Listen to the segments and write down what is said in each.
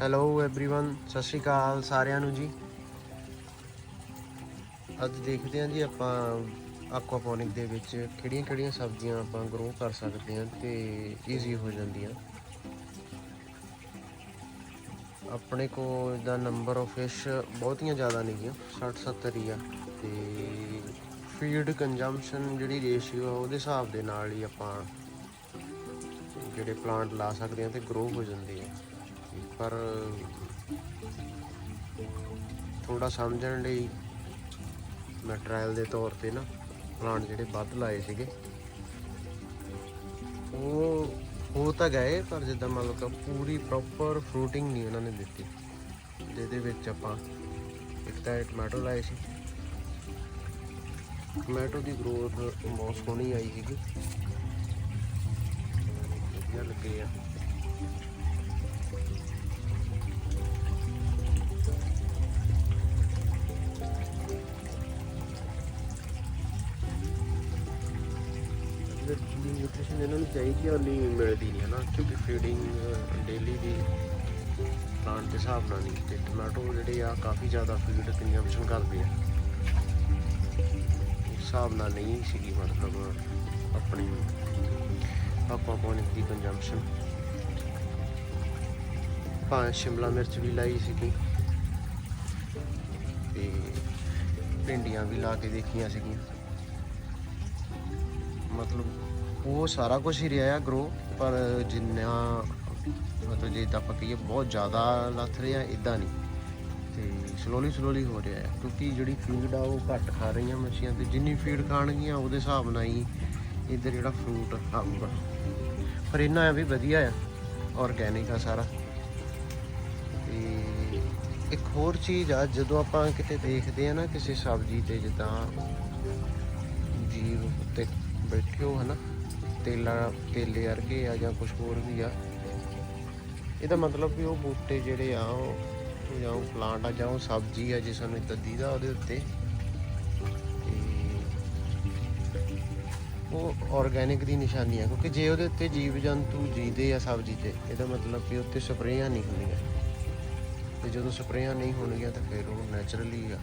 Hello everyone ਸਤਿ ਸ਼੍ਰੀ ਅਕਾਲ ਸਾਰਿਆਂ ਨੂੰ ਜੀ ਅੱਜ ਦੇਖਦੇ ਹਾਂ ਜੀ ਆਪਾਂ aquaponic ਦੇ ਵਿੱਚ ਕਿਹੜੀਆਂ-ਕਿਹੜੀਆਂ ਸਬਜ਼ੀਆਂ ਆਪਾਂ ਗਰੋ ਕਰ ਸਕਦੇ ਹਾਂ ਤੇ ਈਜ਼ੀ ਹੋ ਜਾਂਦੀਆਂ ਆਪਣੇ ਕੋਲ ਦਾ ਨੰਬਰ ਆਫ ਫਿਸ਼ ਬਹੁਤੀਆਂ ਜ਼ਿਆਦਾ ਨਹੀਂ ਗਿਆ 60 70 ਹੀ ਆ ਤੇ ਫੀਡ ਕੰਜ਼ੰਪਸ਼ਨ ਜਿਹੜੀ ਰੇਸ਼ੀਓ ਆ ਉਹਦੇ ਹਿਸਾਬ ਦੇ ਨਾਲ ਹੀ ਆਪਾਂ ਜਿਹੜੇ ਪਲਾਂਟ ਲਾ ਸਕਦੇ ਹਾਂ ਤੇ ਗਰੋ ਹੋ ਜਾਂਦੇ ਆ ਪਰ ਥੋੜਾ ਸਮਝਣ ਲਈ ਮੈਂ ਟ੍ਰਾਇਲ ਦੇ ਤੌਰ ਤੇ ਨਾ ਪਲਾਂਟ ਜਿਹੜੇ ਵੱਧ ਲਾਏ ਸੀਗੇ, ਉਹ ਹੋ ਤਾਂ ਗਏ, ਪਰ ਜਿੱਦਾਂ ਮਤਲਬ ਕਿ ਪੂਰੀ ਪ੍ਰੋਪਰ ਫਰੂਟਿੰਗ ਨਹੀਂ ਉਹਨਾਂ ਨੇ ਦਿੱਤੀ। ਜਿਹਦੇ ਵਿੱਚ ਆਪਾਂ ਇੱਕ ਤਾਂ ਇਹ ਟਮਾਟੋ ਲਾਏ ਸੀ। ਟਮਾਟੋ ਦੀ ਗਰੋਥ ਬਹੁਤ ਸੋਹਣੀ ਆਈ ਸੀਗੀ। ਵਧੀਆ ਲੱਗੇ ਆ। ਜਿੰਨੀ ਨਿਊਟ੍ਰੀਸ਼ਨ ਇਹਨਾਂ ਨੂੰ ਚਾਹੀਦੀ ਆ ਨਹੀਂ ਮਿਲਦੀ ਨਹੀਂ ਹੈ ਨਾ ਕਿਉਂਕਿ ਫੀਡਿੰਗ ਡੇਲੀ ਦੀ ਪਲਾਂਟ ਦੇ ਹਿਸਾਬ ਨਾਲ ਨਹੀਂ, ਤੇ ਟਮਾਟੋ ਜਿਹੜੇ ਆ, ਕਾਫੀ ਜ਼ਿਆਦਾ ਫੀਡ ਕੰਜ਼ੰਪਸ਼ਨ ਕਰਦੇ ਆ। ਉਸ ਹਿਸਾਬ ਨਾਲ ਨਹੀਂ ਸੀਗੀ, ਮਤਲਬ ਆਪਣੀ ਆਪਾਂ ਪੌਣਿਕ ਦੀ ਕੰਜ਼ੰਪਸ਼ਨ ਪੰਜ ਸ਼ਿਮਲਾ ਮਿਰਚ ਵੀ ਲਾਈ ਸੀਗੀ, ਤੇ ਭਿੰਡੀਆਂ ਵੀ ਲਾ ਕੇ ਦੇਖੀਆਂ ਸੀਗੀਆਂ। ਮਤਲਬ ਉਹ ਸਾਰਾ ਕੁਝ ਹੀ ਰਿਹਾ ਆ ਗਰੋ ਪਰ ਜਿੰਨਾ ਮਤਲਬ ਜੇ ਤਾਂ ਆਪਾਂ ਕਹੀਏ ਬਹੁਤ ਜ਼ਿਆਦਾ ਲੱਥ ਰਿਹਾ ਇਦਾਂ ਨਹੀਂ। ਤੇ ਸਲੋਲੀ ਸਲੋਲੀ ਹੋ ਰਿਹਾ ਹੈ ਕਿਉਂਕਿ ਜਿਹੜੀ ਫੀਡ ਆ ਉਹ ਘੱਟ ਖਾ ਰਹੀਆਂ ਮੱਛੀਆਂ ਤੇ ਜਿੰਨੀ ਫੀਡ ਖਾਣਗੀਆਂ, ਉਹਦੇ ਹਿਸਾਬ ਨਾਲ ਹੀ ਇੱਧਰ ਜਿਹੜਾ ਫਰੂਟ ਆਊਗਾ ਪਰ ਇਹਨਾਂ ਆ ਵੀ ਵਧੀਆ ਆ ਆਰਗੈਨਿਕ ਆ ਸਾਰਾ। ਤੇ ਇੱਕ ਹੋਰ ਚੀਜ਼ ਆ, ਜਦੋਂ ਆਪਾਂ ਕਿਤੇ ਦੇਖਦੇ ਆ ਨਾ ਕਿਸੇ ਸਬਜ਼ੀ ਤੇ ਜਿੱਦਾਂ ਜੀਵ ਉੱਤੇ ਬੈਠਿਓ ਹੋ, ਹਨਾ ਤੇਲਾ, ਤੇਲੇ ਵਰਗੇ ਆ ਜਾਂ ਕੁਝ ਹੋਰ ਵੀ ਆ। ਇਹਦਾ ਮਤਲਬ ਵੀ ਉਹ ਬੂਟੇ ਜਿਹੜੇ ਆ, ਉਹ ਜਾਂ ਉਹ ਪਲਾਂਟ ਆ ਜਾਂ ਉਹ ਸਬਜ਼ੀ ਆ ਜਿਸ ਨੂੰ ਇਦਾਂ ਦਾ ਉਹਦੇ ਉੱਤੇ। ਤੇ ਉਹ ਆਰਗੈਨਿਕ ਦੀ ਨਿਸ਼ਾਨੀ ਆ ਕਿਉਂਕਿ ਜੇ ਉਹਦੇ ਉੱਤੇ ਜੀਵ ਜੰਤੂ ਜੀਂਦੇ ਆ ਸਬਜ਼ੀ ਤੇ, ਇਹਦਾ ਮਤਲਬ ਵੀ ਉੱਤੇ ਸਪਰੇਆਂ ਨਹੀਂ ਹੁੰਦੀਆਂ। ਤੇ ਜਦੋਂ ਸਪਰੇਆਂ ਨਹੀਂ ਹੋਣਗੀਆਂ ਤਾਂ ਫਿਰ ਉਹ ਨੈਚੁਰਲੀ ਆ।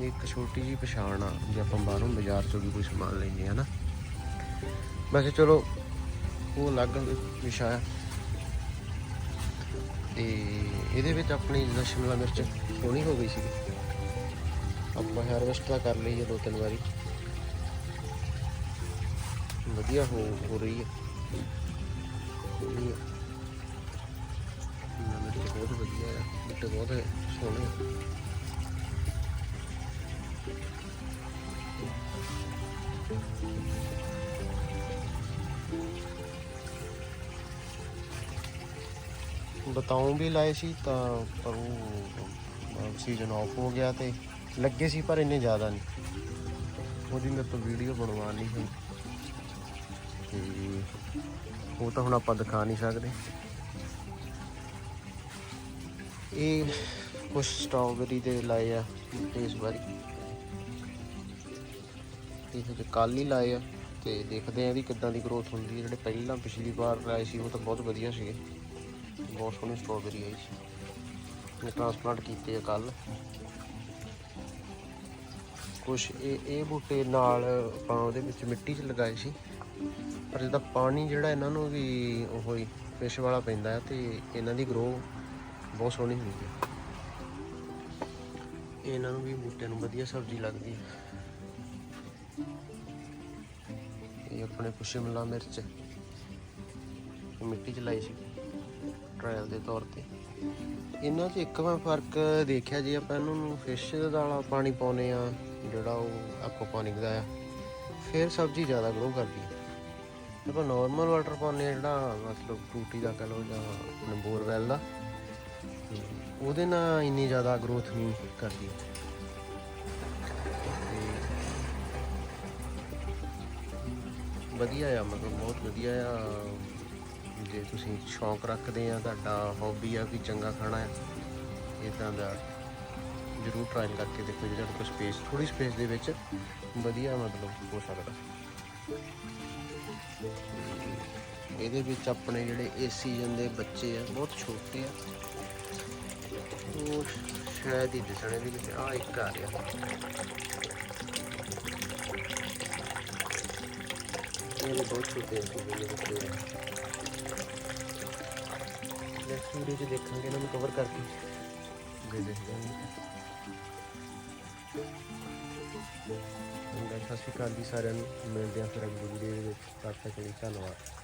ਇਹ ਇੱਕ ਛੋਟੀ ਜੀ ਪਛਾਣ ਆ, ਜੇ ਆਪਾਂ ਬਾਹਰੋਂ ਬਾਜ਼ਾਰ ਚੋਂ ਵੀ ਕੋਈ ਸਮਾਨ ਲੈਂਦੇ ਆ ਨਾ। ਵੈਸੇ ਚਲੋ, ਉਹ ਅਲੱਗ ਵਿਸ਼ਾ ਆ। ਤੇ ਇਹਦੇ ਵਿੱਚ ਆਪਣੀ ਜਿੱਦਾਂ ਸ਼ਿਮਲਾ ਮਿਰਚ ਸੋਹਣੀ ਹੋ ਗਈ ਸੀ ਆਪਾਂ ਹਾਰਵੈਸਟ ਤਾਂ ਕਰ ਲਈ ਹੈ ਦੋ ਤਿੰਨ ਵਾਰੀ। ਵਧੀਆ ਹੋ ਹੋ ਰਹੀ ਹੈ ਮਿਰਚ ਬਹੁਤ ਵਧੀਆ ਆ ਬੂਟੇ ਬਹੁਤ ਸੋਹਣੇ ਬਤਾਉਂ ਵੀ ਲਾਏ ਸੀ ਤਾਂ ਪਰ ਉਹ ਸੀਜ਼ਨ ਆਫ ਹੋ ਗਿਆ ਤੇ ਲੱਗੇ ਸੀ ਪਰ ਇੰਨੇ ਜ਼ਿਆਦਾ ਨਹੀਂ। ਉਹਦੀ ਮੇਰੇ ਤੋਂ ਵੀਡੀਓ ਬਣਵਾ ਸੀ। ਤੇ ਉਹ ਤਾਂ ਹੁਣ ਆਪਾਂ ਦਿਖਾ ਨਹੀਂ ਸਕਦੇ। ਇਹ ਕੁਝ ਸਟ੍ਰਾਬੇਰੀ ਦੇ ਲਾਏ ਆ ਇਸ ਵਾਰੀ। ਇਹ ਤੇ ਕੱਲ ਹੀ ਲਾਏ ਆ। ਤੇ ਦੇਖਦੇ ਆ ਇਹਦੀ ਕਿੱਦਾਂ ਦੀ ਗਰੋਥ ਹੁੰਦੀ ਹੈ ਜਿਹੜੇ ਪਹਿਲਾਂ ਪਿਛਲੀ ਵਾਰ ਲਾਏ ਸੀ, ਉਹ ਤਾਂ ਬਹੁਤ ਵਧੀਆ ਸੀਗੇ। ਬਹੁਤ ਸੋਹਣੀ ਸਟ੍ਰਾਬੇਰੀ ਆਈ ਸੀ। ਇਹ ਟ੍ਰਾਂਸਪਲਾਂਟ ਕੀਤੇ ਆ ਕੱਲ ਕੁਛ ਇਹ ਇਹ ਬੂਟੇ ਨਾਲ ਆਪਾਂ ਉਹਦੇ ਵਿੱਚ ਮਿੱਟੀ 'ਚ ਲਗਾਏ ਸੀ। ਪਰ ਜਿਹਦਾ ਪਾਣੀ ਜਿਹੜਾ ਇਹਨਾਂ ਨੂੰ ਵੀ ਉਹ ਹੀ ਫਿਸ਼ ਵਾਲਾ ਪੈਂਦਾ ਤੇ ਇਹਨਾਂ ਦੀ ਗਰੋ ਬਹੁਤ ਸੋਹਣੀ ਹੁੰਦੀ ਹੈ। ਇਹਨਾਂ ਨੂੰ ਵੀ ਬੂਟਿਆਂ ਨੂੰ ਵਧੀਆ ਸਬਜ਼ੀ ਲੱਗਦੀ ਹੈ। ਇਹ ਆਪਣੇ ਕੁਛ ਸ਼ਿਮਲਾ ਮਿਰਚ ਮਿੱਟੀ 'ਚ ਲਾਈ ਸੀ। ਟ੍ਰਾਇਲ ਦੇ ਤੌਰ ਤੇ। ਇਹਨਾਂ 'ਚ ਇੱਕ ਮੈਂ ਫ਼ਰਕ ਦੇਖਿਆ ਜੇ ਆਪਾਂ ਇਹਨਾਂ ਨੂੰ ਫਿਸ਼ ਵਾਲਾ ਪਾਣੀ ਪਾਉਨੇ ਆ ਜਿਹੜਾ ਉਹ aquaponic ਦਾ ਆ ਫਿਰ ਸਬਜ਼ੀ ਜ਼ਿਆਦਾ ਗਰੋ ਕਰਦੀ ਹੈ। ਆਪਾਂ ਨਾਰਮਲ ਵਾਟਰ ਪਾਉਨੇ ਆ ਜਿਹੜਾ ਮਤਲਬ ਟੂਟੀ ਦਾ ਕਹ ਲਓ ਜਾਂ ਆਪਣੇ ਬੋਰਵੈਲ ਦਾ ਉਹਦੇ ਨਾਲ ਇੰਨੀ ਜ਼ਿਆਦਾ ਗਰੋਥ ਨਹੀਂ ਕਰਦੀ। ਵਧੀਆ ਆ, ਮਤਲਬ ਬਹੁਤ ਵਧੀਆ ਆ ਜੇ ਤੁਸੀਂ ਸ਼ੌਂਕ ਰੱਖਦੇ ਆ, ਤੁਹਾਡਾ ਹੌਬੀ ਆ ਵੀ ਚੰਗਾ ਖਾਣਾ ਹੈ ਇਦਾਂ ਦਾ ਜ਼ਰੂਰ ਟਰਾਈ ਕਰਕੇ ਦੇਖੋ ਜੇ ਤੁਹਾਡੇ ਕੋਲ ਸਪੇਸ ਥੋੜੀ ਸਪੇਸ ਦੇ ਵਿੱਚ ਵਧੀਆ ਮਤਲਬ ਹੋ ਸਕਦਾ ਇਹਦੇ ਵਿੱਚ ਆਪਣੇ ਜਿਹੜੇ ਇਸ ਸੀਜ਼ਨ ਦੇ ਬੱਚੇ ਆ, ਬਹੁਤ ਛੋਟੇ ਆ। ਉਹ ਸ਼ਾਇਦ ਹੀ ਦਿਸਣੇ ਦੇ ਵਿੱਚ ਆ ਇੱਕ ਆ ਰਿਹਾ। ਇਹ ਬਹੁਤ ਛੋਟੇ ਆ ਸੀਜ਼ਨ ਬੱਚੇ ਆ ਨੈਕਸਟ ਵੀਡੀਓ 'ਚ ਦੇਖਾਂਗੇ ਇਹਨਾਂ ਨੂੰ ਕਵਰ ਕਰਕੇ। ਦੇਖਦੇ ਹਾਂ ਸਤਿ ਸ਼੍ਰੀ ਅਕਾਲ ਜੀ ਸਾਰਿਆਂ ਨੂੰ। ਮਿਲਦੇ ਹਾਂ ਫਿਰ ਅਗਲੀ ਵੀਡੀਓ ਦੇ ਵਿੱਚ। ਤਦ ਤੱਕ ਲਈ ਧੰਨਵਾਦ।